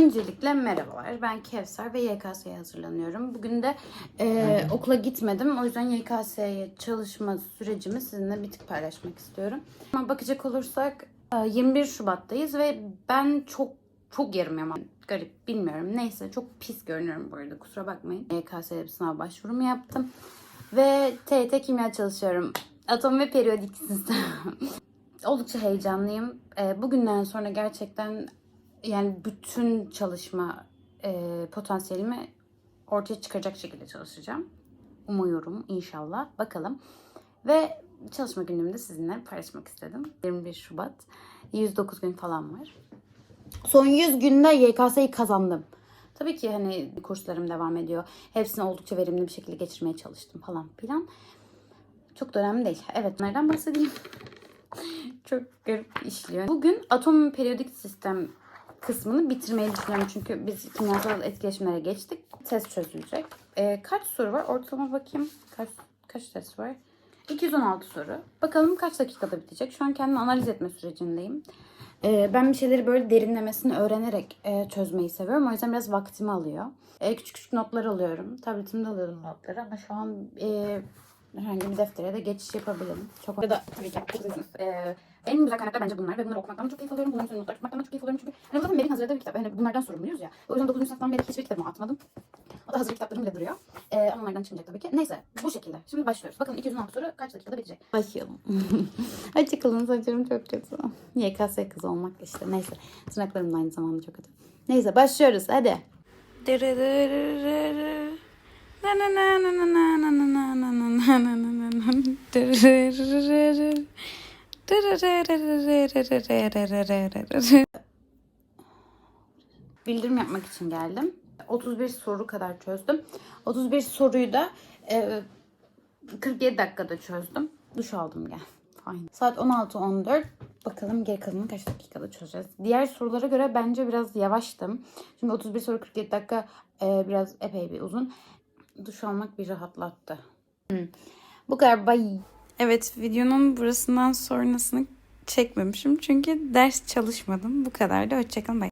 Öncelikle merhabalar. Ben Kevser ve YKS'ye hazırlanıyorum. Bugün de e, okula gitmedim. O yüzden YKS'ye çalışma sürecimi sizinle bir tık paylaşmak istiyorum. Ama bakacak olursak e, 21 Şubat'tayız ve ben çok çok yarım yaman. Garip bilmiyorum. Neyse çok pis görünüyorum bu arada. Kusura bakmayın. YKS'ye bir sınav başvurumu yaptım. Ve TET kimya çalışıyorum. Atom ve periyodik sistem. Oldukça heyecanlıyım. E, bugünden sonra gerçekten yani bütün çalışma e, potansiyelimi ortaya çıkaracak şekilde çalışacağım. Umuyorum inşallah. Bakalım. Ve çalışma günümü de sizinle paylaşmak istedim. 21 Şubat. 109 gün falan var. Son 100 günde YKS'yi kazandım. Tabii ki hani kurslarım devam ediyor. Hepsini oldukça verimli bir şekilde geçirmeye çalıştım falan filan. Çok da önemli değil. Evet nereden bahsedeyim? Çok garip işliyor. Bugün atom periyodik sistem kısmını bitirmeyi düşünüyorum. Çünkü biz kimyasal etkileşimlere geçtik. Test çözülecek. Ee, kaç soru var? Ortalama bakayım. Kaç, kaç test var? 216 soru. Bakalım kaç dakikada bitecek. Şu an kendimi analiz etme sürecindeyim. Ee, ben bir şeyleri böyle derinlemesine öğrenerek e, çözmeyi seviyorum. O yüzden biraz vaktimi alıyor. E, küçük küçük notlar alıyorum. Tabletimde alıyorum notları ama şu an e, herhangi bir deftere de geçiş yapabilirim. Çok ya da tabii ki haklısınız. Ee, en güzel kaynaklar bence bunlar ve bunları okumaktan da çok keyif alıyorum. Bunların üzerine notlar tutmaktan da çok keyif alıyorum çünkü hani zaten benim hazırladığım bir kitap. Yani bunlardan sorumluyuz ya. O yüzden 9. sınıftan beri hiçbir kitabımı atmadım. O da hazır kitaplarım bile duruyor. Ee, ama onlardan çıkmayacak tabii ki. Neyse bu şekilde. Şimdi başlıyoruz. Bakın 216 soru kaç dakikada bitecek? Başlayalım. Açık alın saçlarım çok kötü. YKS kız olmak işte. Neyse. Tırnaklarım da aynı zamanda çok kötü. Neyse başlıyoruz hadi. Bildirim yapmak için geldim. 31 soru kadar çözdüm. 31 soruyu da e, 47 dakikada çözdüm. Duş aldım gel. Fine. Saat 16.14. Bakalım geri kalanını kaç dakikada çözeceğiz. Diğer sorulara göre bence biraz yavaştım. Şimdi 31 soru 47 dakika e, biraz epey bir uzun. Duş almak bir rahatlattı. Hmm. Bu kadar bay. Evet videonun burasından sonrasını çekmemişim çünkü ders çalışmadım. Bu kadar da hoşçakalın bay.